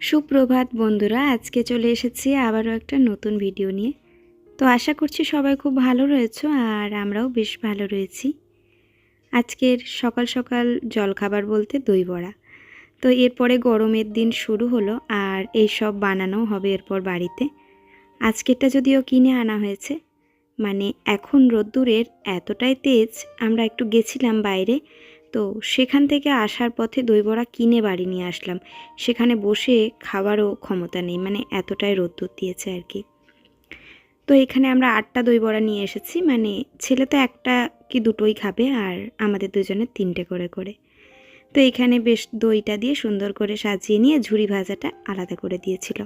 সুপ্রভাত বন্ধুরা, আজকে চলে এসেছি আবারও একটা নতুন ভিডিও নিয়ে। তো আশা করছি সবাই খুব ভালো রয়েছো আর আমরাও বেশ ভালো রয়েছি। আজকের সকাল সকাল জলখাবার বলতে দই বড়া। তো এরপরে গরমের দিন শুরু হলো আর এই সব বানানো হবে এরপর বাড়িতে। আজকেরটা যদিও কিনে আনা হয়েছে মানে এখন রোদ্দুরের এতটাই তেজ, আমরা একটু গেছিলাম বাইরে তো সেখান থেকে আসার পথে দই বড়া কিনে বাড়ি নিয়ে আসলাম। সেখানে বসে খাওয়ারও ক্ষমতা নেই মানে এতটাই রোদ্দুর দিয়েছে আর কি। তো এখানে আমরা আটটা দই বড়া নিয়ে এসেছি মানে ছেলে তো একটা কি দুটোই খাবে আর আমাদের দুজনের তিনটে করে করে। তো এখানে বেশ দইটা দিয়ে সুন্দর করে সাজিয়ে নিয়ে ঝুড়ি ভাজাটা আলাদা করে দিয়েছিল।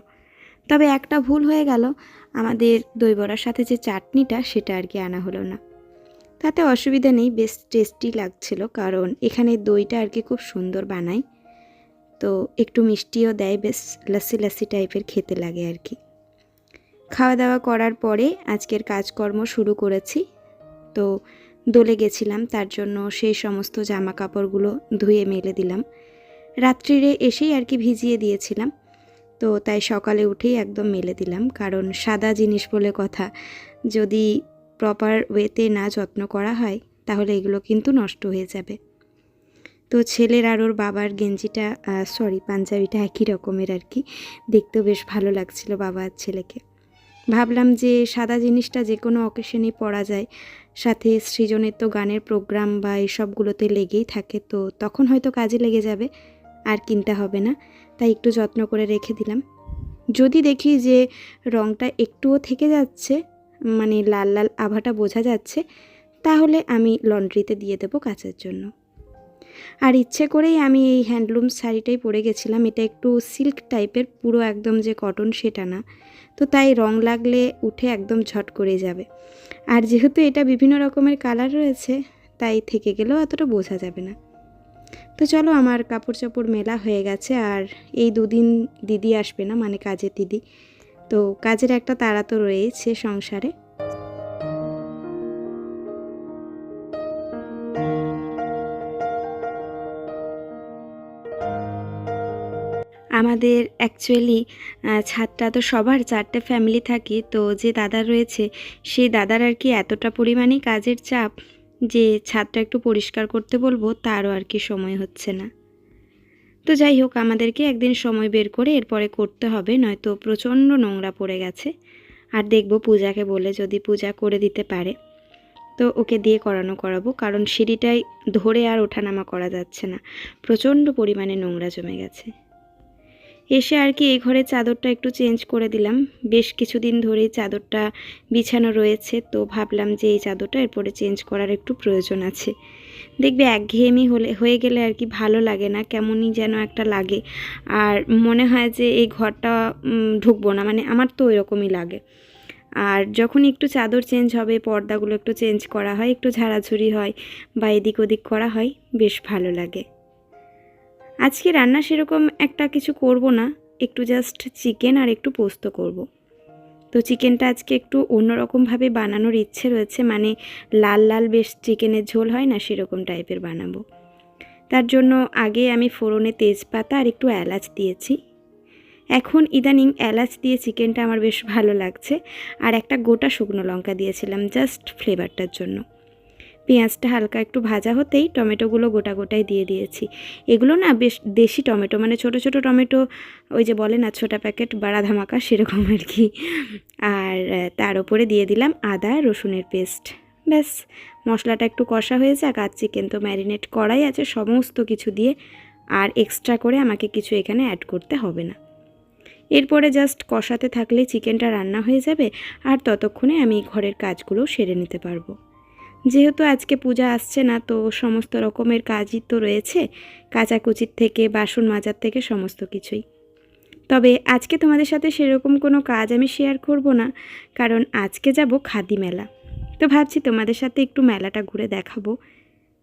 তবে একটা ভুল হয়ে গেল, আমাদের দই বড়ার সাথে যে চাটনিটা সেটা আর কি আনা হলো না। তাতে অসুবিধা নেই, বেশ টেস্টি লাগছিল কারণ এখানে দইটা আর কি খুব সুন্দর বানায়। তো একটু মিষ্টিও দেয়, বেশ লাসি লাসি টাইপের খেতে লাগে আর কি। খাওয়া দাওয়া করার পরে আজকের কাজকর্ম শুরু করেছি। তো দোলে গেছিলাম, তার জন্য সেই সমস্ত জামা কাপড়গুলো ধুয়ে মেলে দিলাম। রাত্রিরে এসেই আর কি ভিজিয়ে দিয়েছিলাম। তো তাই সকালে উঠেই একদম মেলে দিলাম, কারণ সাদা জিনিস বলে কথা। যদি প্রপার ওয়েতে না যত্ন করা হয়, তাহলে এগুলো কিন্তু নষ্ট হয়ে যাবে। তো ছেলের আর ওর বাবার গেঞ্জিটা সরি পাঞ্জাবিটা একই রকমের আর কি। দেখতেও বেশ ভালো লাগছিল বাবা আর ছেলেকে। ভাবলাম যে সাদা জিনিসটা যে কোনো অকেশনে পরা যায়। সাথে সৃজনের তো গানের প্রোগ্রাম বা এসবগুলোতে লেগেই থাকে, তো তখন হয়তো কাজে লেগে যাবে, আর কিনতে হবে না। তাই একটু যত্ন করে রেখে দিলাম। যদি দেখি যে রঙটা একটুও থেকে যাচ্ছে মানে লাল লাল আভাটা বোঝা যাচ্ছে, তাহলে আমি লন্ড্রিতে দিয়ে দেবো কাচার জন্য। আর ইচ্ছে করেই আমি এই হ্যান্ডলুম শাড়িটাই পরে গেছিলাম, এটা একটু সিল্ক টাইপের, পুরো একদম যে কটন সেটা না। তো তাই রং লাগলে উঠে একদম ঝট করে যাবে। আর যেহেতু এটা বিভিন্ন রকমের কালার রয়েছে, তাই থেকে গেলেও অতটা বোঝা যাবে না। তো চলো, আমার কাপড় চাপড় মেলা হয়ে গেছে, আর এই দুদিন দিদি আসবে না মানে কাজের দিদি। তো কাজের একটা তাড়া তো রয়েছে সংসারে। আমাদের অ্যাকচুয়ালি ছাদটা তো সবার, চারটে ফ্যামিলি থাকে, তো যে দাদা রয়েছে, সেই দাদার আর কি এতটা পরিমাণেই কাজের চাপ যে ছাদটা একটু পরিষ্কার করতে বলব, তারও আর কি সময় হচ্ছে না। তো যাই হোক, আমাদেরকে একদিন সময় বের করে এরপরে করতে হবে, নয়তো প্রচণ্ড নোংরা পড়ে গেছে। আর দেখব পূজাকে বলে যদি পূজা করে দিতে পারে। তো ওকে দিয়ে করানো করাবো, কারণ সিঁড়িটাই ধরে আর ওঠানামা করা যাচ্ছে না। প্রচণ্ড পরিমাণে নোংরা জমে গেছে। এসে আর কি এই ঘরের চাদরটা একটু চেঞ্জ করে দিলাম। বেশ কিছুদিন ধরেই চাদরটা বিছানো রয়েছে, তো ভাবলাম যে এই চাদরটা এরপরে চেঞ্জ করার একটু প্রয়োজন আছে। দেখবে একঘেয়েমি হলে, হয়ে গেলে আর কি ভালো লাগে না, কেমনই যেন একটা লাগে। আর মনে হয় যে এই ঘরটা ঢুকবো না মানে আমার তো ওইরকমই লাগে। আর যখন একটু চাদর চেঞ্জ হবে, পর্দাগুলো একটু চেঞ্জ করা হয়, একটু ঝাড়াঝুড়ি হয় বা এদিক ওদিক করা হয়, বেশ ভালো লাগে। আজকে রান্না সেরকম একটা কিছু করব না, একটু জাস্ট চিকেন আর একটু পোস্ত করব। তো চিকেনটা আজকে একটু অন্যরকমভাবে বানানোর ইচ্ছে রয়েছে মানে লাল লাল বেশ চিকেনের ঝোল হয় না সেরকম টাইপের বানাবো। তার জন্য আগে আমি ফোড়নে তেজপাতা আর একটু এলাচ দিয়েছি। এখন ইদানিং এলাচ দিয়ে চিকেনটা আমার বেশ ভালো লাগছে। আর একটা গোটা শুকনো লঙ্কা দিয়েছিলাম জাস্ট ফ্লেভারটার জন্য। পেঁয়াজটা হালকা একটু ভাজা হতেই টমেটোগুলো গোটা গোটাই দিয়ে দিয়েছি। এগুলো না বেশ দেশি টমেটো মানে ছোট ছোট টমেটো, ওই যে বলে না ছোটা প্যাকেট বাড়া ধামাকা সেরকম আর কি। আর তার উপরে দিয়ে দিলাম আদা, রসুনের পেস্ট। ব্যাস, মশলাটা একটু কষা হয়ে যাক, আর চিকেন তো ম্যারিনেট করাই আছে সমস্ত কিছু দিয়ে, আর এক্সট্রা করে আমাকে কিছু এখানে অ্যাড করতে হবে না। এরপরে জাস্ট কষাতে থাকলে চিকেনটা রান্না হয়ে যাবে, আর ততক্ষণে আমি ঘরের কাজগুলো সেরে নিতে পারব। যেহেতু আজকে পূজা আসছে না, তো সমস্ত রকমের কাজই তো রয়েছে, কাচাকুচির থেকে, বাসন মাজার থেকে সমস্ত কিছুই। তবে আজকে তোমাদের সাথে সেরকম কোনো কাজ আমি শেয়ার করব না, কারণ আজকে যাব খাদি মেলা। তো ভাবছি তোমাদের সাথে একটু মেলাটা ঘুরে দেখাবো।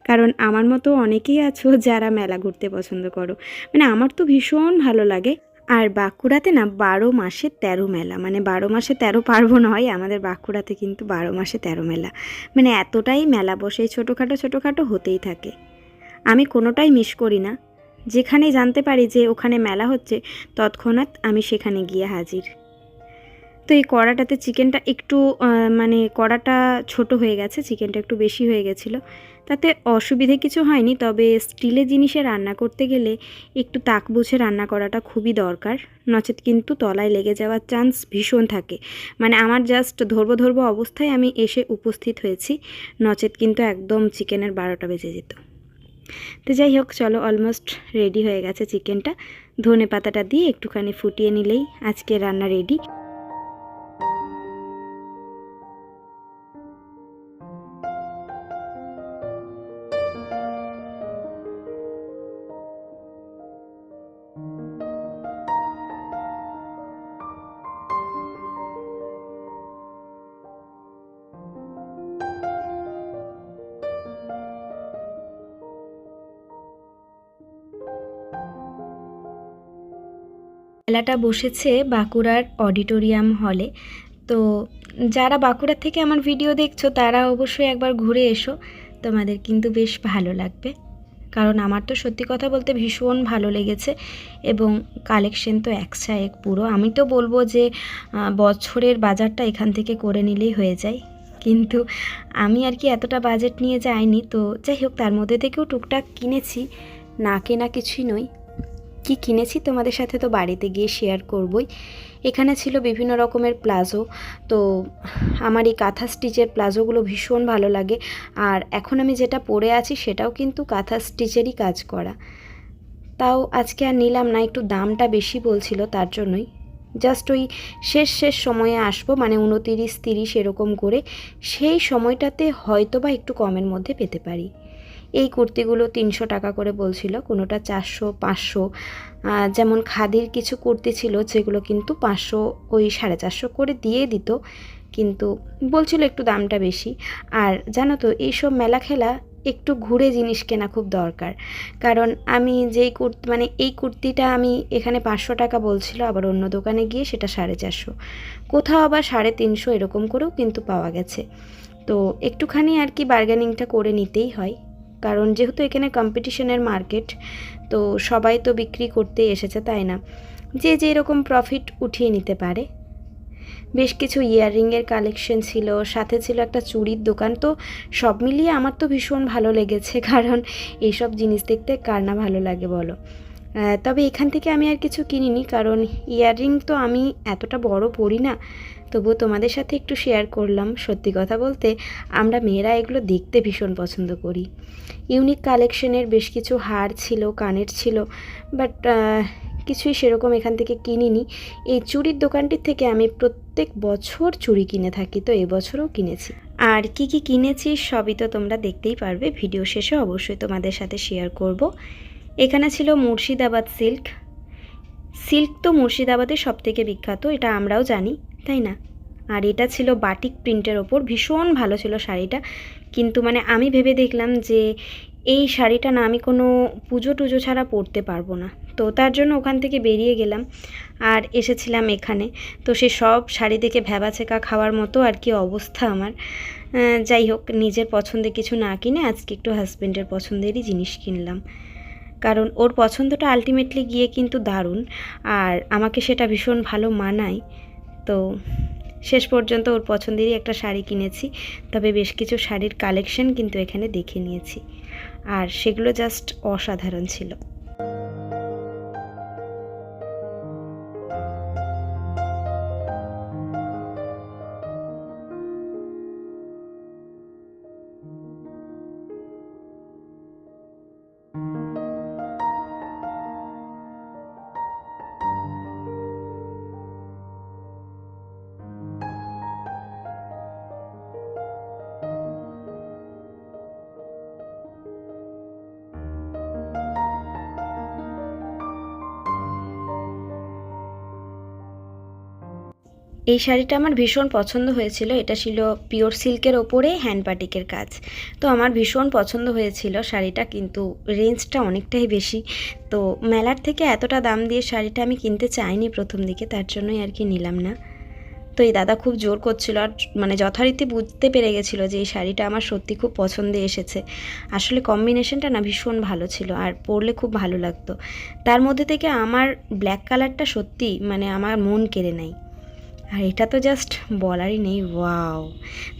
কারণ আমার মতো অনেকেই আছো যারা মেলা ঘুরতে পছন্দ করো। মানে আমার তো ভীষণ ভালো লাগে। আর বাঁকুড়াতে না বারো মাসে তেরো মেলা মানে বারো মাসে তেরো পার্বণ হয়, আমাদের বাঁকুড়াতে কিন্তু বারো মাসে তেরো মেলা। মানে এতটাই মেলা বসে ছোটোখাটো ছোটোখাটো হতেই থাকে। আমি কোনোটাই মিস করি না। যেখানেই জানতে পারি যে ওখানে মেলা হচ্ছে, তৎক্ষণাৎ আমি সেখানে গিয়ে হাজির। তো এই কড়াটাতে চিকেনটা একটু মানে কড়াটা ছোট হয়ে গেছে চিকেনটা একটু বেশি হয়ে গেছিল। তাতে অসুবিধে কিছু হয়নি, তবে স্টিলের জিনিসে রান্না করতে গেলে একটু তাক বুঝে রান্না করাটা খুবই দরকার। নচেত কিন্তু তলায় লেগে যাওয়ার চান্স ভীষণ থাকে। মানে আমার জাস্ট ধরবো ধরবো অবস্থায় আমি এসে উপস্থিত হয়েছি, নচেত কিন্তু একদম চিকেনের বারোটা বেজে যেত। তো যাই হোক, চলো অলমোস্ট রেডি হয়ে গেছে চিকেনটা। ধনে পাতাটা দিয়ে একটুখানি ফুটিয়ে নিলেই আজকে রান্না রেডি। মেলাটা বসেছে বাঁকুড়ার অডিটোরিয়াম হলে। তো যারা বাঁকুড়া থেকে আমার ভিডিও দেখছ, তারা অবশ্যই একবার ঘুরে এসো। তোমাদের কিন্তু বেশ ভালো লাগবে। কারণ আমার তো সত্যি কথা বলতে ভীষণ ভালো লেগেছে এবং কালেকশন তো একসা এক পুরো। আমি তো বলব যে বছরের বাজারটা এখান থেকে করে নিলেই হয়ে যায়। কিন্তু আমি আর কি এতটা বাজেট নিয়ে যাইনি। তো যাই হোক, তার মধ্যে থেকেও টুকটাক কিনেছি। না কেনা কিছুই নই কি কিনেছি তোমাদের সাথে তো বাড়িতে গিয়ে শেয়ার করবই। এখানে ছিল বিভিন্ন রকমের প্লাজো। তো আমার এই কাঁথা স্টিচের প্লাজোগুলো ভীষণ ভালো লাগে। আর এখন আমি যেটা পরে আছি সেটাও কিন্তু কাঁথা স্টিচেরই কাজ করা। তাও আজকে আর নিলাম না, একটু দামটা বেশি বলছিল তার জন্যই। জাস্ট ওই শেষ শেষ সময়ে আসব মানে উনতিরিশ তিরিশ এরকম করে। সেই সময়টাতে হয়তো বা একটু কমের মধ্যে পেতে পারি। এই কুর্তিগুলো তিনশো টাকা করে বলছিল, কোনোটা চারশো, পাঁচশো। যেমন খাদির কিছু কুর্তি ছিল যেগুলো কিন্তু পাঁচশো, ওই সাড়ে চারশো করে দিয়ে দিত, কিন্তু বলছিল একটু দামটা বেশি। আর জানো তো, এইসব মেলা খেলা একটু ঘুরে জিনিস কেনা খুব দরকার। কারণ আমি যেই কুর্তি মানে এই কুর্তিটা আমি এখানে পাঁচশো টাকা বলছিল, আবার অন্য দোকানে গিয়ে সেটা সাড়ে চারশো। কোথাও আবার সাড়ে তিনশো এরকম করেও কিন্তু পাওয়া গেছে। তো একটুখানি আর কি বার্গেনিংটা করে নিতেই হয়। কারণ যেহেতু এখানে কম্পিটিশনের মার্কেট তো সবাই তো বিক্রি করতে এসেছে, তাই না? যে যে এরকম প্রফিট উঠিয়ে নিতে পারে। বেশ কিছু ইয়াররিংয়ের কালেকশন ছিল, সাথে ছিল একটা চুরির দোকান, তো সব মিলিয়ে আমার তো ভীষণ ভালো লেগেছে, কারণ এইসব জিনিস দেখতে কার না ভালো লাগে বলো। তবে এখান থেকে আমি আর কিছু কিনিনি, কারণ ইয়াররিং তো আমি এতটা বড় পরি না। তবুও তোমাদের সাথে একটু শেয়ার করলাম, সত্যি কথা বলতে আমরা মেয়েরা এগুলো দেখতে ভীষণ পছন্দ করি। ইউনিক কালেকশনের বেশ কিছু হার ছিল, কানের ছিল বাট কিছুই সেরকম এখান থেকে কিনিনি। এই চুড়ির দোকানটির থেকে আমি প্রত্যেক বছর চুরি কিনে থাকি, তো এবছরও কিনেছি। আর কি কি কিনেছি সবই তো তোমরা দেখতেই পারবে, ভিডিও শেষে অবশ্যই তোমাদের সাথে শেয়ার করব। এখানে ছিল মুর্শিদাবাদ সিল্ক। সিল্ক তো মুর্শিদাবাদের সব থেকে বিখ্যাত, এটা আমরাও জানি, তাই না? আর এটা ছিল বাটিক প্রিন্টের ওপর, ভীষণ ভালো ছিল শাড়িটা। কিন্তু মানে আমি ভেবে দেখলাম যে এই শাড়িটা না আমি কোনো পুজো টুজো ছাড়া পরতে পারব না। তো তার জন্য ওখান থেকে বেরিয়ে গেলাম আর এসেছিলাম এখানে। তো সে সব শাড়ি দেখে ভ্যাবাচেকা খাওয়ার মতো আর কি অবস্থা আমার। যাই হোক, নিজের পছন্দের কিছু না কিনে আজকে একটু হাজব্যান্ডের পছন্দেরই জিনিস কিনলাম। কারণ ওর পছন্দটা আলটিমেটলি গিয়ে কিন্তু দারুণ। আর আমাকে সেটা ভীষণ ভালো মানায়। তো শেষ পর্যন্ত ওর পছন্দেরই একটা শাড়ি কিনেছি, তবে বেশ কিছু শাড়ির কালেকশন কিন্তু এখানে দেখে নিয়েছি। আর সেগুলো জাস্ট অসাধারণ ছিল। এই শাড়িটা আমার ভীষণ পছন্দ হয়েছিল। এটা ছিল পিওর সিল্কের ওপরে হ্যান্ড বাটিকের কাজ। তো আমার ভীষণ পছন্দ হয়েছিল শাড়িটা, কিন্তু রেঞ্জটা অনেকটাই বেশি। তো মেলার থেকে এতটা দাম দিয়ে শাড়িটা আমি কিনতে চাইনি প্রথম দিকে, তার জন্যই আর কি নিলাম না। তো এই দাদা খুব জোর করছিল আর মানে যথারীতি বুঝতে পেরে গেছিল যে এই শাড়িটা আমার সত্যি খুব পছন্দে এসেছে। আসলে কম্বিনেশনটা না ভীষণ ভালো ছিল আর পরলে খুব ভালো লাগতো। তার মধ্যে থেকে আমার ব্ল্যাক কালারটা সত্যি মানে আমার মন কেড়ে নেয়। আর এটা তো জাস্ট বলারই নেই ওয়াও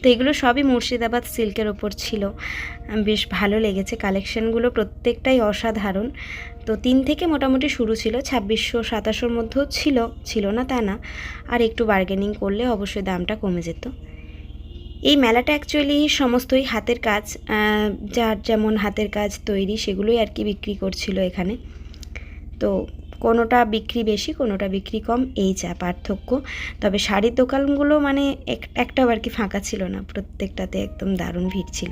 তো এগুলো সবই মুর্শিদাবাদ সিল্কের ওপর ছিল। বেশ ভালো লেগেছে কালেকশনগুলো প্রত্যেকটাই অসাধারণ। তো তিন থেকে মোটামুটি শুরু ছিল, ছাব্বিশশো সাতাশোর মধ্যেও ছিল ছিল না তা না। আর একটু বার্গেনিং করলে অবশ্যই দামটা কমে যেত। এই মেলাটা অ্যাকচুয়ালি সমস্তই হাতের কাজ যার যেমন হাতের কাজ তৈরি সেগুলোই আর কি বিক্রি করছিল এখানে। তো কোনোটা বিক্রি বেশি, কোনোটা বিক্রি কম, এই যা পার্থক্য। তবে শাড়ির দোকানগুলো মানে একটাও আর কি ফাঁকা ছিল না, প্রত্যেকটাতে একদম দারুণ ভিড় ছিল।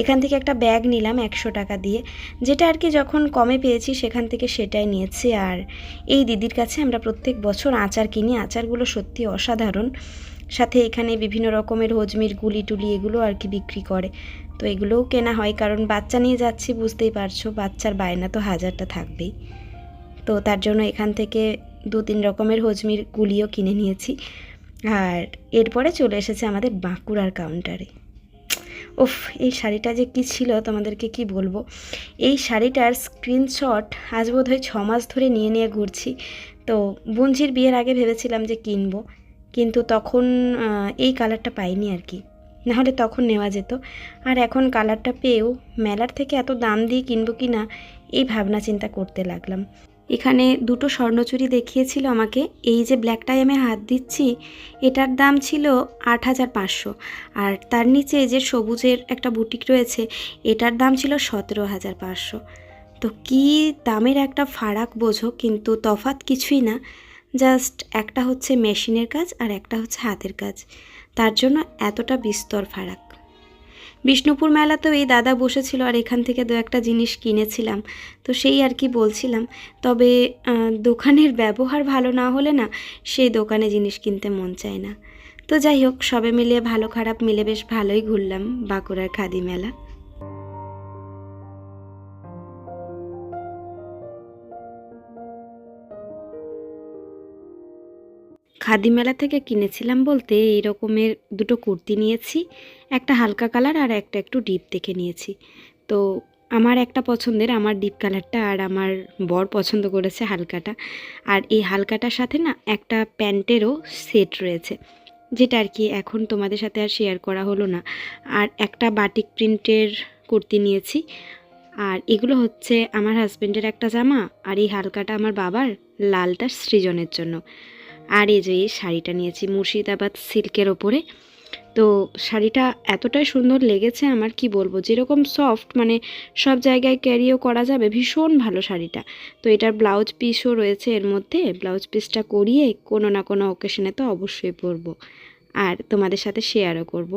এখান থেকে একটা ব্যাগ নিলাম একশো টাকা দিয়ে, যেটা আর কি যখন কমে পেয়েছি সেখান থেকে সেটাই নিয়েছি। আর এই দিদির কাছে আমরা প্রত্যেক বছর আচার কিনি, আচারগুলো সত্যি অসাধারণ। সাথে এখানে বিভিন্ন রকমের হজমির গুলি টুলি এগুলো আর কি বিক্রি করে। তো এগুলোও কেনা হয়, কারণ বাচ্চা নিয়ে যাচ্ছি, বুঝতেই পারছ, বাচ্চার বায়না তো হাজারটা থাকবেই। তো তার জন্য এখান থেকে দু তিন রকমের হজমির গুলিও কিনে নিয়েছি। আর এরপরে চলে এসেছে আমাদের বাঁকুড়ার কাউন্টারে ওফ এই শাড়িটা যে কী ছিল, তোমাদেরকে কি বলব? এই শাড়িটার স্ক্রিনশট আজ বোধ হয় ছ মাস ধরে নিয়ে নিয়ে ঘুরছি। তো বুঞ্জির বিয়ের আগে ভেবেছিলাম যে কিনবো, কিন্তু তখন এই কালারটা পাইনি আর কি। নাহলে তখন নেওয়া যেত। আর এখন কালারটা পেয়েও মেলার থেকে এত দাম দিয়ে কিনবো কি না এই ভাবনা চিন্তা করতে লাগলাম। এখানে দুটো স্বর্ণচুরি দেখিয়েছিল আমাকে। এই যে ব্ল্যাকটাই আমি হাত দিচ্ছি, এটার দাম ছিল আট হাজার পাঁচশো। আর তার নিচে যে সবুজের একটা বুটিক রয়েছে, এটার দাম ছিল সতেরো হাজার পাঁচশো। তো কী দামের একটা ফারাক বোঝো, কিন্তু তফাৎ কিছুই না। জাস্ট একটা হচ্ছে মেশিনের কাজ আর একটা হচ্ছে হাতের কাজ। তার জন্য এতটা বিস্তর ফারাক। বিষ্ণুপুর মেলা তো এই দাদা বসেছিল আর এখান থেকে দু একটা জিনিস কিনেছিলাম। তো সেই আর কি বলছিলাম। তবে দোকানের ব্যবহার ভালো না হলে না সেই দোকানে জিনিস কিনতে মন চায় না। তো যাই হোক, সবে মিলিয়ে ভালো খারাপ মিলে বেশ ভালোই ঘুরলাম বাঁকুড়ার খাদি মেলা। খাদি মেলা থেকে কিনেছিলাম বলতে এই রকমের দুটো কুর্তি নিয়েছি, একটা হালকা কালার আর একটা একটু ডিপ দেখে নিয়েছি। তো আমার একটা পছন্দের, আমার ডিপ কালারটা আর আমার বর পছন্দ করেছে হালকাটা। আর এই হালকাটার সাথে না একটা প্যান্টেরও সেট রয়েছে, যেটা আর কি এখন তোমাদের সাথে আর শেয়ার করা হলো না। আর একটা বাটিক প্রিন্টের কুর্তি নিয়েছি, আর এগুলো হচ্ছে আমার হাজব্যান্ডের একটা জামা আর এই হালকাটা আমার বাবার লালটা সৃজনের জন্য। আর এই যে এই শাড়িটা নিয়েছি মুর্শিদাবাদ সিল্কের ওপরে। তো শাড়িটা এতটাই সুন্দর লেগেছে আমার, কি বলব? যেরকম সফট মানে সব জায়গায় ক্যারিও করা যাবে। ভীষণ ভালো শাড়িটা। তো এটার ব্লাউজ পিসও রয়েছে এর মধ্যে। ব্লাউজ পিসটা করিয়ে কোনো না কোনো অকেশনে তো অবশ্যই পরবো। আর তোমাদের সাথে শেয়ারও করব।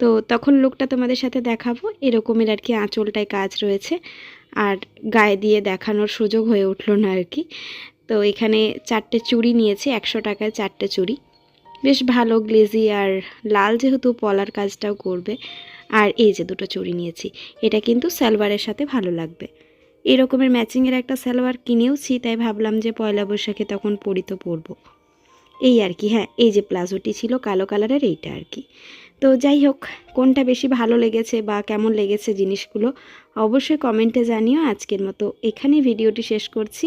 তো তখন লুকটা তোমাদের সাথে দেখাবো। এরকমের আর কি আঁচলটায় কাজ রয়েছে। আর গায়ে দিয়ে দেখানোর সুযোগ হয়ে উঠল না আর কি। তো এখানে চারটে চুড়ি নিয়েছি, একশো টাকায় চারটে চুড়ি। বেশ ভালো, গ্লেজি আর লাল যেহেতু পলার কাজটাও করবে। আর এই যে দুটো চুড়ি নিয়েছি, এটা কিন্তু সালোয়ারের সাথে ভালো লাগবে। এরকমের ম্যাচিংয়ের একটা সালোয়ার কিনেওছি, তাই ভাবলাম যে পয়লা বৈশাখে তখন পরিত পরবো। এই আর কি হ্যাঁ এই যে প্লাজোটি ছিল কালো কালারের, এইটা আর কি। তো যাই হোক, কোনটা বেশি ভালো লেগেছে বা কেমন লেগেছে জিনিসগুলো অবশ্যই কমেন্টে জানিও। আজকের মতো এখানেই ভিডিওটি শেষ করছি।